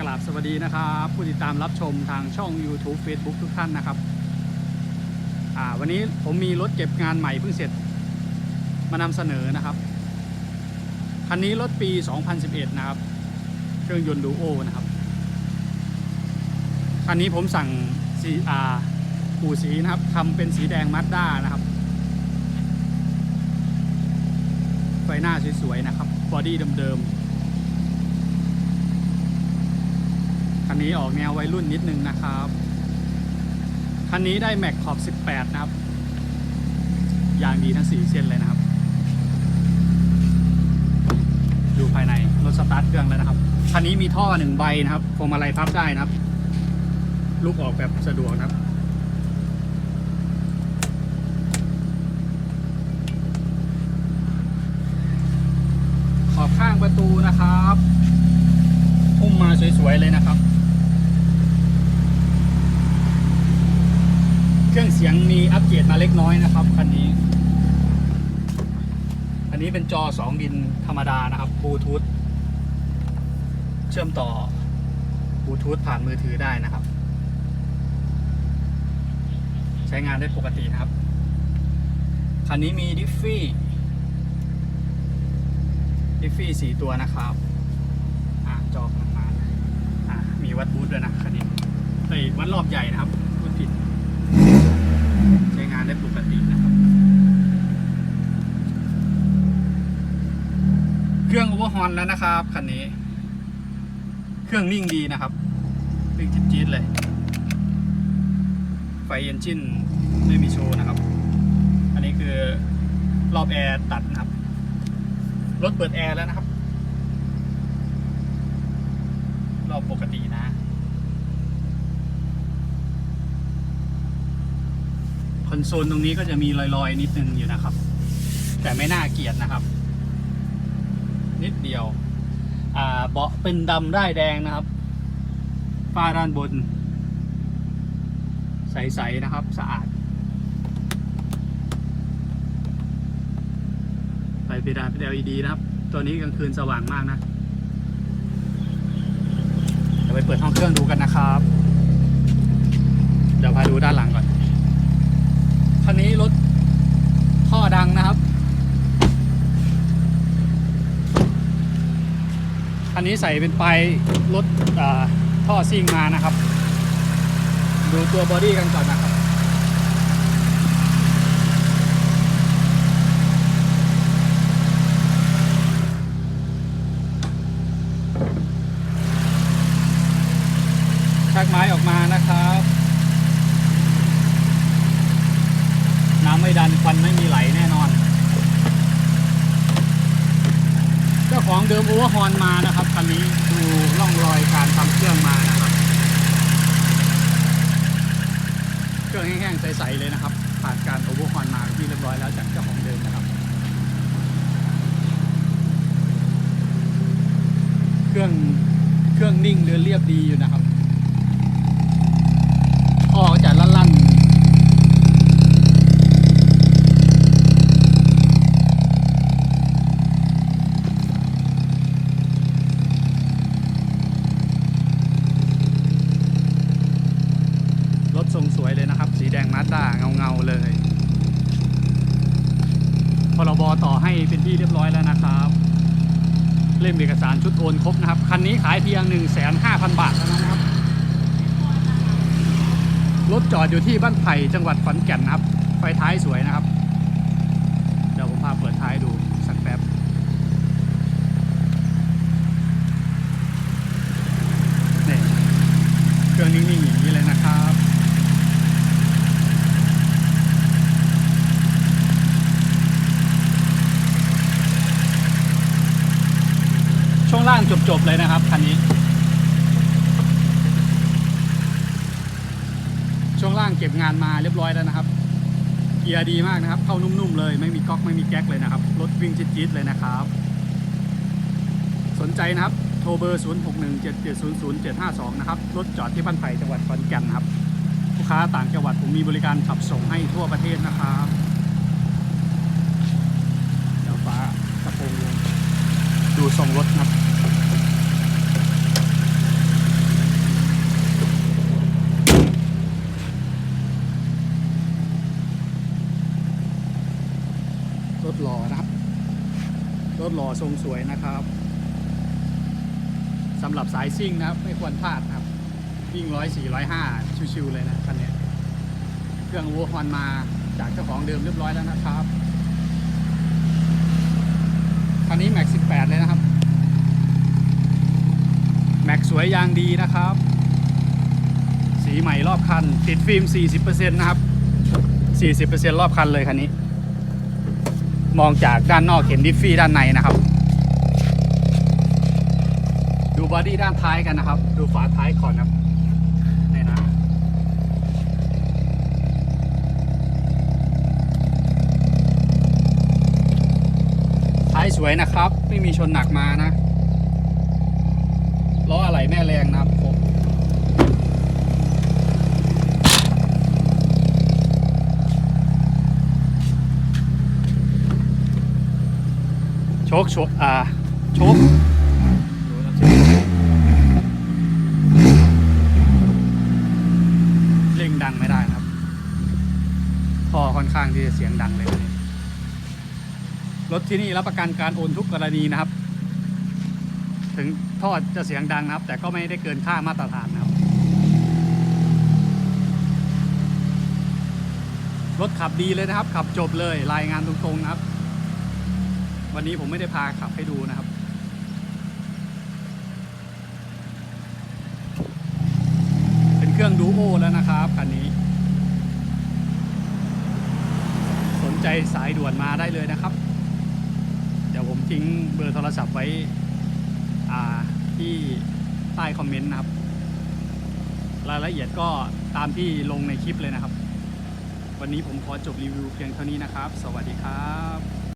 กราบสวัสดีนะครับ ผู้ติดตามรับชมทางช่อง YouTube Facebook ทุกท่านนะครับ อ่า วันนี้ผมมีรถเก็บงานใหม่เพิ่งเสร็จมานำเสนอนะครับ คันนี้รถปี 2011 นะครับ เครื่องยนต์ดูโอนะครับ คันนี้ผมสั่งสีอ่าปูสีนะครับทำเป็นสีแดงมัดด้านะครับไฟหน้าสวยๆนะครับบอดี้เดิมๆ คันนี้ออกแนววัยรุ่นนิดนึงนะครับ คันนี้ได้แม็กขอบ 18 นะครับ ยางดีทั้ง 4 เส้นเลยนะครับ ดูภายในรถสตาร์ทเครื่องแล้วนะครับ คันนี้มีท่อหนึ่งใบนะครับพวงมาลัยพับได้นะครับ ลูกออกแบบสะดวกนะครับขอบข้างประตูนะครับ พุ่มมาสวยๆเลยนะครับ เครื่องเสียงมีอัปเกรดมาเล็กน้อยนะครับคันนี้ อันนี้เป็นจอ 2 ดินธรรมดานะครับบลูทูธเชื่อมต่อบลูทูธผ่านมือถือได้นะครับ ใช้งานได้ปกตินะครับ คันนี้มีดิฟฟี่ดิฟฟี่สี่ตัวนะครับอ่าจอประมาณอ่ามีวัดบูธด้วยนะคันนี้เอ้วัดรอบใหญ่นะครับพูดผิด ใช้งาน ได้ปกตินะครับ เครื่องโอเวอร์ฮอนแล้วนะครับคันนี้ เครื่องนิ่งดีนะครับนิ่งจี๊ดๆเลย ไฟเอนจินไม่มีโชว์นะครับ อันนี้คือรอบแอร์ตัดนะครับ รถเปิดแอร์แล้วนะครับ รอบปกติ นโซลตรงนี้ก็จะมีรอยๆ นิดนึงอยู่นะครับ แต่ไม่น่าเกลียดนะครับ นิดเดียว อ่าเบาะเป็นดำได้แดงนะครับฝ้าด้านบน ใสๆนะครับสะอาดไฟเพดานเป็น LED นะครับ ตัวนี้กลางคืนสว่างมากนะเดี๋ยวไปเปิดห้องเครื่องดูกันนะครับ เดี๋ยวพาดูด้านหลังก่อน คันนี้รถท่อดังนะครับ คันนี้ใส่เป็นปลายรถท่อซิ่งมานะครับ ดูตัวบอดี้กันก่อนนะครับ ชักไม้ออกมานะครับ น้ำไม่ดันควันไม่มีไหลแน่นอน เจ้า ของเดิมโอเวอร์ฮอนมานะครับคันนี้ดูร่องรอยการทำเครื่องมานะครับเครื่องแห้งๆใสๆเลยนะครับ ผ่านการโอเวอร์ฮอนมาที่เรียบร้อยแล้วจากเจ้าของเดิมนะครับ เครื่องเครื่องนิ่งเดินเรียบดีอยู่นะครับท่อก็จะลั่นๆ รถทรงสวยเลยนะครับ สีแดงมาสด้า เงาเลย พรบต่อให้เป็นที่เรียบร้อยแล้วนะครับ เล่มเอกสารชุดโอนครบนะครับ คันนี้ขายเพียง 1 5 0 0 0 บาทเท่านั้นนะครับ รถจอดอยู่ที่บ้านไผ่จังหวัดขอนแก่นนะครับ ไฟท้ายสวยนะครับ เดี๋ยวผมพาเปิดท้ายดูสักแป๊บ นี่เครื่องนิ่งๆอย่างนี้เลยนะครับ ช่วงล่าง จบๆเลยนะครับคันนี้ ช่วงล่างเก็บงานมาเรียบร้อยแล้วนะครับ เกียร์ดีมากนะครับ เข้านุ่มๆเลย ไม่มีก๊อกไม่มีแก๊กเลยนะครับ รถวิ่งจี๊ดๆเลยนะครับ สนใจนะครับ โทรเบอร์ 0 6 1 7 7 0 0 7 5 2 นะครับ รถจอดที่บ้านไผ่จังหวัดขอนแก่นครับ ลูกค้าต่างจังหวัดผมมีบริการขับส่งให้ทั่วประเทศนะครับเดี๋ยวฟ้ากระโปรงลงดูทรงรถนะครับ รถหล่อนะครับ รถหล่อทรงสวยนะครับสำหรับสายซิ่งนะครับ ไม่ควรพลาดนะครับวิ่งร้อยสี่ร้อยห้าชิวๆเลยนะคันนี้เครื่องวัวฮอนมาจากเจ้าของเดิมเรียบร้อยแล้วนะครับคันนี้แม็ก18เลยนะครับแม็กสวยยางดีนะครับ สีใหม่รอบคัน ติดฟิล์ม 40%นะครับ 40%รอบคันเลยคันนี้ มองจากด้านนอกเห็นดิฟฟี่ด้านในนะครับ ดูบอดี้ด้านท้ายกันนะครับ ดูฝาท้ายก่อนครับนี่นะท้ายสวยนะครับ ไม่มีชนหนักมานะล้ออะไหล่แม่แรงนะครับผมโช คโชคอ่าโชคดูนะสิเร่งดังไม่ได้นะครับท่อค่อนข้างที่จะเสียงดังเลย รถที่นี่รับประกันการโอนทุกกรณีนะครับ ถึงท่อจะเสียงดังนะครับ แต่ก็ไม่ได้เกินค่ามาตรฐานนะครับ รถขับดีเลยนะครับ ขับจบเลยรายงานตรงๆนะครับ วันนี้ผมไม่ได้พาขับให้ดูนะครับ เป็นเครื่องดูโอแล้วนะครับคันนี้ สนใจสายด่วนมาได้เลยนะครับ เดี๋ยวผมทิ้งเบอร์โทรศัพท์ไว้ที่ใต้คอมเมนต์นะครับ รายละเอียดก็ตามที่ลงในคลิปเลยนะครับ วันนี้ผมขอจบรีวิวเพียงเท่านี้นะครับ สวัสดีครับ